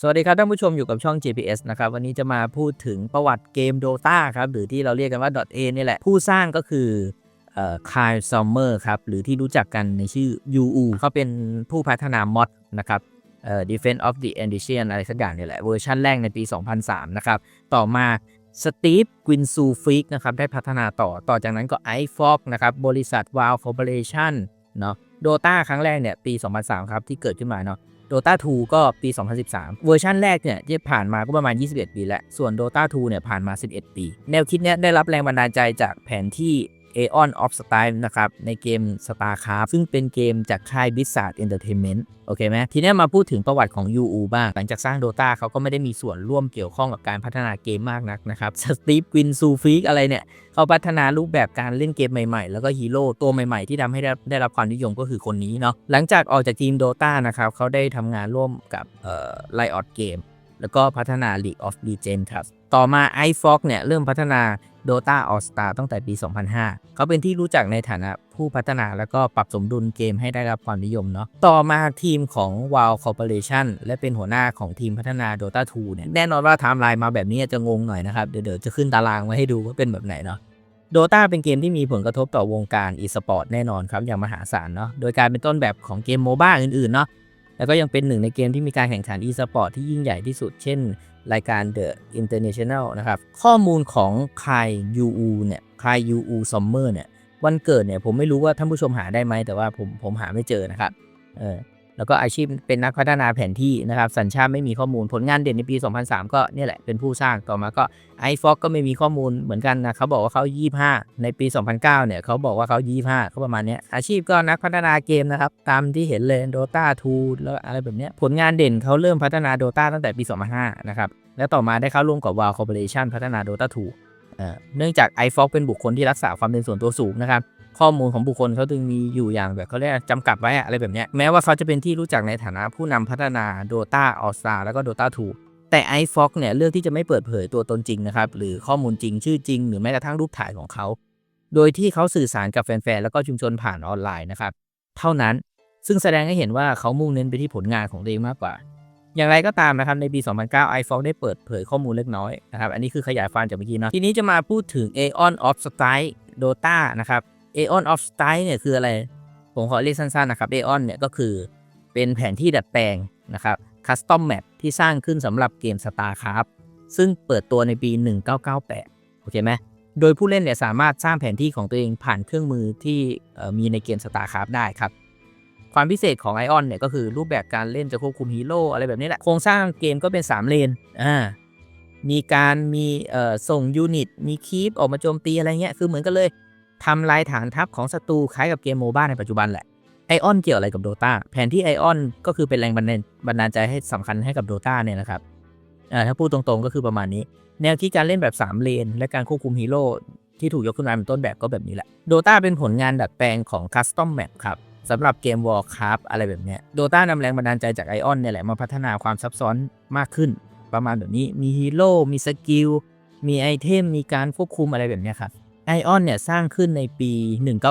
สวัสดีครับท่านผู้ชมอยู่กับช่อง GPS นะครับ วันนี้จะมาพูดถึงประวัติเกม Dota ครับ หรือที่เราเรียกกันว่า .a นี่แหละ ผู้สร้างก็คือเอ่อ Kyle Sommer ครับ หรือที่รู้จักกันในชื่อ UU เขาเป็นผู้พัฒนามอดนะครับ Defense of the Edition อะไรสักอย่างนี่แหละ เวอร์ชันแรกในปี 2003 นะครับ ต่อมาสตีฟกวินซูฟิกนะครับ ได้พัฒนาต่อต่อจากนั้นก็ i f o x นะครับ บริษัท WoW Corporation เนาะ โดตาครั้งแรกเนี่ยปี 2003 ครับ ที่เกิดขึ้นมาเนาะโดตา2ก็ปี 2013 เวอร์ชันแรกเนี่ยที่ผ่านมาก็ประมาณ 21 ปีแล้ว ส่วนโดตา2เนี่ยผ่านมา 11 ปี แนวคิดเนี้ยได้รับแรงบันดาลใจจากแผนที่ Aeon of Style นะครับ ในเกม StarCraft ซึ่งเป็นเกมจากค่าย Blizzard Entertainment โอเคไหมทีนี้มาพูดถึงประวัติของ UU บ้าง หลังจากสร้าง Dota เขาก็ไม่ได้มีส่วนร่วมเกี่ยวข้องกับการพัฒนาเกมมากนักนะครับสตีฟกวินซูฟิกอะไรเนี่ยเขาพัฒนารูปแบบการเล่นเกมใหม่ๆ แล้วก็ฮีโร่ตัวใหม่ๆ ที่ทำให้ได้ได้รับความนิยมก็คือคนนี้เนาะหลังจากออกจากทีม Dota นะครับเขาได้ทำงานร่วมกับเอ่อ Riot Game แล้วก็พัฒนา League of Legends ครับ ต่อมา i f o x เนี่ยเริ่มพัฒนา Dota All Star ตั้งแต่ปี 2005 เขาเป็นที่รู้จักในฐานะผู้พัฒนาแล้วก็ปรับสมดุลเกมให้ได้รับความนิยมเนาะ ต่อมาทีมของ WoW Corporation และเป็นหัวหน้าของทีมพัฒนา Dota 2 เนี่ย แน่นอนว่าไทม์ไลน์มาแบบนี้จะงงหน่อยนะครับ เดี๋ยวจะขึ้นตารางมาให้ดูว่าเป็นแบบไหนเนาะ Dota เป็นเกมที่มีผลกระทบต่อวงการ e-sport แน่นอนครับ อย่างมหาศาลเนาะ โดยการเป็นต้นแบบของเกมโมบ้าอื่นๆเนาะ แล้วก็ยังเป็นหนึ่งในเกมที่มีการแข่งขัน e-sport ที่ยิ่งใหญ่ที่สุด เช่น รายการ The International นะครับ ข้อมูลของคายยูอูเนี่ยคายยูอูซัมเมอร์เนี่ยวันเกิดเนี่ยผมไม่รู้ว่าท่านผู้ชมหาได้ไหมแต่ว่าผมผมหาไม่เจอนะครับเออ แล้วก็อาชีพเป็นนักพัฒนาแผนที่นะครับ สัญชาติไม่มีข้อมูลผลงานเด่นในปี 2003 ก็เนี่ยแหละเป็นผู้สร้างต่อมาก็ i f o x ก็ไม่มีข้อมูลเหมือนกันนะเขาบอกว่าเขา 25 ในปี 2009 เนี่ยเขาบอกว่าเขา 25เขาประมาณนี้อาชีพก็นักพัฒนาเกมนะครับ ตามที่เห็นเลย Dota 2 แล้วอะไรแบบนี้ผลงานเด่นเขาเริ่มพัฒนา Dota ตั้งแต่ปี 2005 นะครับ แล้วต่อมาได้เข้าร่วมกับ WoW Corporation พัฒนา Dota 2เอ่อเนื่องจาก i f o x เป็นบุคคลที่รักษาความเป็นส่วนตัวสูงนะครับ ข้อมูลของบุคคลเขาจึงมีอยู่อย่างแบบเขาเรียกจำกัดไว้อะอะไรแบบเนี้ยแม้ว่าเขาจะเป็นที่รู้จักในฐานะผู้นำพัฒนา Dota All Star แล้วก็ Dota 2 แต่ i f o x เนี่ยเลือกที่จะไม่เปิดเผยตัวตนจริงนะครับหรือข้อมูลจริงชื่อจริง หรือแม้กระทั่งรูปถ่ายของเขา โดยที่เขาสื่อสารกับแฟนๆแล้วก็ชุมชนผ่านออนไลน์นะครับเท่านั้นซึ่งแสดงให้เห็นว่าเขามุ่งเน้นไปที่ผลงานของตัวเองมากกว่า อย่างไรก็ตามนะครับในปี 2009 i f o x ได้เปิดเผยข้อมูลเล็กน้อยนะครับอันนี้คือขยายความจากเมื่อกี้เนาะทีนี้จะมาพูดถึง Aeon of Style Dota นะครับ Aeon of Style เนี่ยคืออะไร ผมขอเรียกสั้นๆนะครับ Aeon เนี่ยก็คือเป็นแผนที่ดัดแปลงนะครับ Custom Map ที่สร้างขึ้นสำหรับเกม StarCraft ซึ่งเปิดตัวในปี 1998 โอเคไหมโดยผู้เล่นเนี่ยสามารถสร้างแผนที่ของตัวเองผ่านเครื่องมือที่มีในเกม StarCraft ได้ครับ ความพิเศษของ Ion เนี่ยก็คือรูปแบบการเล่นจะควบคุมฮีโร่อะไรแบบนี้แหละ โครงสร้างเกมก็เป็น 3 เลนอ่ามีการมีเอ่อส่งยูนิต มีคีปออกมาโจมตีอะไรเงี้ย คือเหมือนกันเลย ทำลายฐานทัพของศัตรูคล้ายกับเกมโมบ้าในปัจจุบันแหละไอออนเกี่ยวอะไรกับ Dota แผนที่ไอออนก็คือเป็นแรงบันดาลบันดาลใจให้สำคัญให้กับ Dota เนี่ยนะครับถ้าพูดตรงๆก็คือประมาณนี้ แนวคิดการเล่นแบบ 3 เลน และการควบคุมฮีโร่ที่ถูกยกขึ้นมาเป็นต้นแบบก็แบบนี้แหละ Dota เป็นผลงานดัดแปลงของ Custom Map ครับสำหรับเกม Warcraft อะไรแบบเนี้ย Dota นำแรงบันดาลใจจากไอออนเนี่ยแหละมาพัฒนาความซับซ้อนมากขึ้น ประมาณแบบนี้มีฮีโร่มีสกิลมีไอเทมมีการควบคุมอะไรแบบเนี้ยครับ ไอออนเนี่ยสร้างขึ้นในปี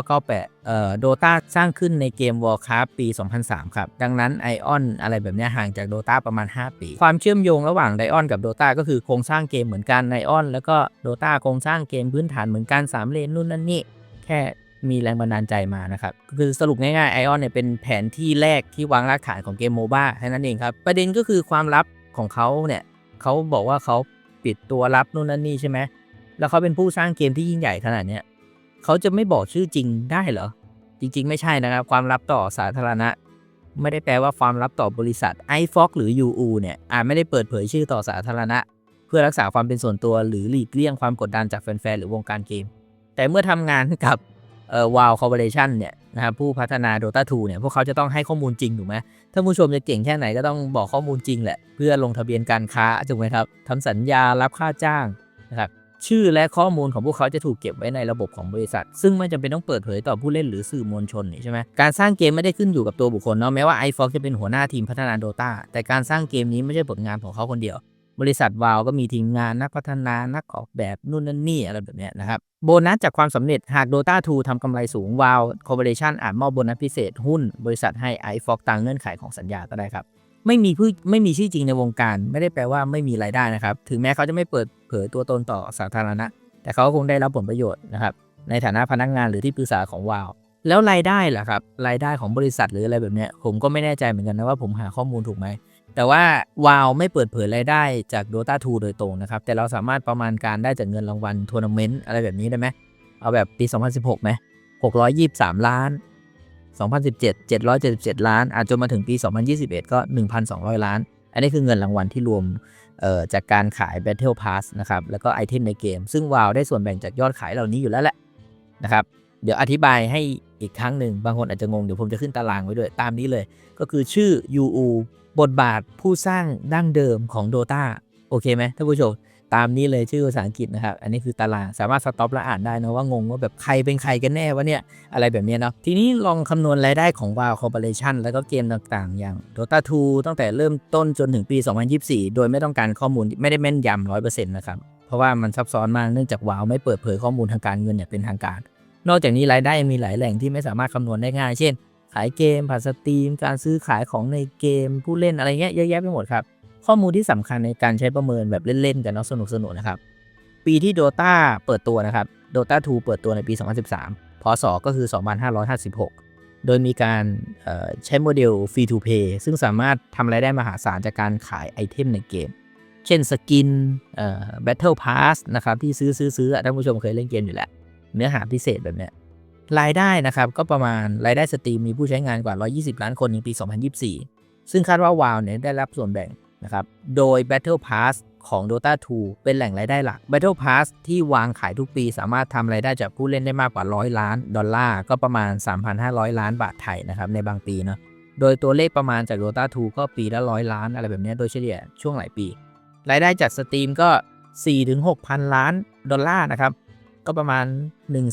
1998 เอ่อ Dota สร้างขึ้นในเกม Warcraft ปี 2003 ครับ ดังนั้นไอออนอะไรแบบนี้ห่างจาก Dota ประมาณ 5 ปี ความเชื่อมโยงระหว่างไดออนกับ Dota ก็คือโครงสร้างเกมเหมือนกันไอออนแล้วก็ Dota โครงสร้างเกมพื้นฐานเหมือนกัน 3 เลนนู่นนั่นนี่ แค่มีแรงบันดาลใจมานะครับ คือสรุปง่ายๆไอออนเนี่ยเป็นแผนที่แรกที่วางรากฐานของเกมโมบ้าแค่นั้นเองครับ ประเด็นก็คือความลับของเขาเนี่ยเขาบอกว่าเขาปิดตัวลับนู่นนั่นนี่ใช่ไหม แล้วเขาเป็นผู้สร้างเกมที่ยิ่งใหญ่ขนาดเนี้ยเขาจะไม่บอกชื่อจริงได้เหรอ จริง ๆ ไม่ใช่นะครับ ความลับต่อสาธารณะ ไม่ได้แปลว่าความลับต่อบริษัท i f o x หรือ UU เนี่ยอาจไม่ได้เปิดเผยชื่อต่อสาธารณะ เพื่อรักษาความเป็นส่วนตัวหรือหลีกเลี่ยงความกดดันจากแฟนๆหรือวงการเกม แต่เมื่อทำงานกับเอ่อ WoW Corporation เนี่ยนะครับผู้พัฒนา Dota 2เนี่ยพวกเขาจะต้องให้ข้อมูลจริงถูกไหมถ้าผู้ชมจะเก่งแค่ไหนก็ต้องบอกข้อมูลจริงแหละ เพื่อลงทะเบียนการค้าถูกไหมครับทำสัญญารับค่าจ้างนะครับ ชื่อและข้อมูลของพวกเขาจะถูกเก็บไว้ในระบบของบริษัท ซึ่งไม่จำเป็นต้องเปิดเผยต่อผู้เล่นหรือสื่อมวลชนนี่ใช่ไหมการสร้างเกมไม่ได้ขึ้นอยู่กับตัวบุคคลเนาะแม้ว่า i f o x จะเป็นหัวหน้าทีมพัฒนา Dota แต่การสร้างเกมนี้ไม่ใช่ผลงานของเขาคนเดียว บริษัทวาวก็มีทีมงานนักพัฒนานักออกแบบนู่นนั่นนี่อะไรแบบนี้นะครับโบนัสจากความสำเร็จหาก Dota 2ทำกำไรสูงวาว Corporation อาจมอบโบนัสพิเศษหุ้น บริษัทให้ i f o x ตามเงื่อนไขของสัญญาก็ได้ครับ ไม่มีผู้ไม่มีชื่อจริงในวงการ ไม่ได้แปลว่าไม่มีรายได้นะครับ ถึงแม้เขาจะไม่เปิดเผยตัวตนต่อสาธารณะ แต่เขาก็คงได้รับผลประโยชน์นะครับในฐานะพนักงานหรือที่ปรึกษาของวาวแล้วรายได้ล่ะครับรายได้ของบริษัทหรืออะไรแบบเนี้ยผมก็ไม่แน่ใจเหมือนกันนะว่าผมหาข้อมูลถูกไหมแต่ว่าวาวไม่เปิดเผยรายได้จาก Dota 2 โดยตรงนะครับ แต่เราสามารถประมาณการได้จากเงินรางวัลทัวร์นาเมนต์อะไรแบบนี้ได้ไหมเอาแบบปี 2016ไหม623 ล้าน 2017 777 ล้านอาจจนมาถึงปี 2021 ก็ 1,200 ล้าน อันนี้คือเงินรางวัลที่รวมจากการขาย Battle Pass นะครับ แล้วก็ไอเทมในเกม ซึ่งวาวได้ส่วนแบ่งจากยอดขายเหล่านี้อยู่แล้วแหละนะครับ เดี๋ยวอธิบายให้อีกครั้งหนึ่ง บางคนอาจจะงง เดี๋ยวผมจะขึ้นตารางไว้ด้วย ตามนี้เลย ก็คือชื่อ UU บทบาทผู้สร้างดั้งเดิมของ Dota โอเคไหมท่านผู้ชม ตามนี้เลยชื่อภาษาอังกฤษนะครับ อันนี้คือตารางสามารถสต็อปแล้วอ่านได้นะว่างงว่าแบบใครเป็นใครกันแน่วะเนี่ย อะไรแบบนี้เนาะทีนี้ลองคำนวณรายได้ของ WoW Corporation แล้วก็เกมต่างๆ อย่าง Dota 2 ตั้งแต่เริ่มต้นจนถึงปี 2024 โดยไม่ต้องการข้อมูลไม่ได้แม่นยำ100%นะครับ เพราะว่ามันซับซ้อนมากเนื่องจาก WoW ไม่เปิดเผยข้อมูลทางการเงินอย่างเป็นทางการ นอกจากนี้รายได้ยังมีหลายแหล่งที่ไม่สามารถคำนวณได้ง่าย เช่น ขายเกมผ่านสตรีม การซื้อขายของในเกมผู้เล่นอะไรเงี้ยเยอะแยะไปหมดครับ ข้อมูลที่สำคัญในการใช้ประเมินแบบเล่นๆกันเนาะสนุกๆนะครับ ปีที่ Dota เปิดตัวนะครับ Dota 2 เปิดตัวในปี 2013 พศ ก็คือ 2556 โดยมีการใช้โมเดล Free to Play ซึ่งสามารถทำรายได้มหาศาลจากการขายไอเทมในเกม เช่นสกินเอ่อ Battle Pass นะครับที่ซื้อซื้อซื้อท่านผู้ชมเคยเล่นเกมอยู่แล้ว เนื้อหาพิเศษแบบเนี้ยรายได้นะครับก็ประมาณรายได้สตรีมมีผู้ใช้งานกว่า 120 ล้านคนในปี 2024 ซึ่งคาดว่า WoW เนี่ยได้รับส่วนแบ่ง นะครับ โดย Battle Pass ของ Dota 2 เป็นแหล่งรายได้หลัก Battle Pass ที่วางขายทุกปีสามารถทำรายได้จากผู้เล่นได้มากกว่า 100 ล้าน ดอลลาร์ ก็ประมาณ 3,500 ล้านบาทไทยนะครับในบางปีเนาะ โดยตัวเลขประมาณจาก Dota 2 ก็ปีละ 100 ล้านอะไรแบบนี้โดยเฉลี่ยช่วงหลายปี รายได้จากสตรีมก็ 4-6,000 ล้านดอลลาร์นะครับ ก็ประมาณ 1 4 0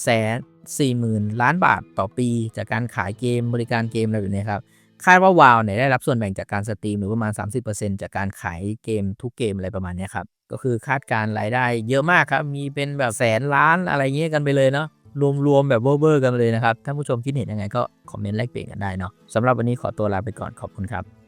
0 0 0 ล้านบาทต่อปี จากการขายเกมบริการเกมอะไรแบบนี้ครับ คาดว่าวาวเนี่ยได้รับส่วนแบ่งจากการสตรีมหรือประมาณ 30%จากการขายเกมทุกเกมอะไรประมาณนี้ครับ ก็คือคาดการรายได้เยอะมากครับ มีเป็นแบบแสนล้านอะไรเงี้ยกันไปเลยเนาะรวมๆแบบเวอร์ๆกันเลยนะครับท่านผู้ชมคิดเห็นยังไงก็คอมเมนต์แลกเปลี่ยนกันได้เนาะสำหรับวันนี้ขอตัวลาไปก่อนขอบคุณครับ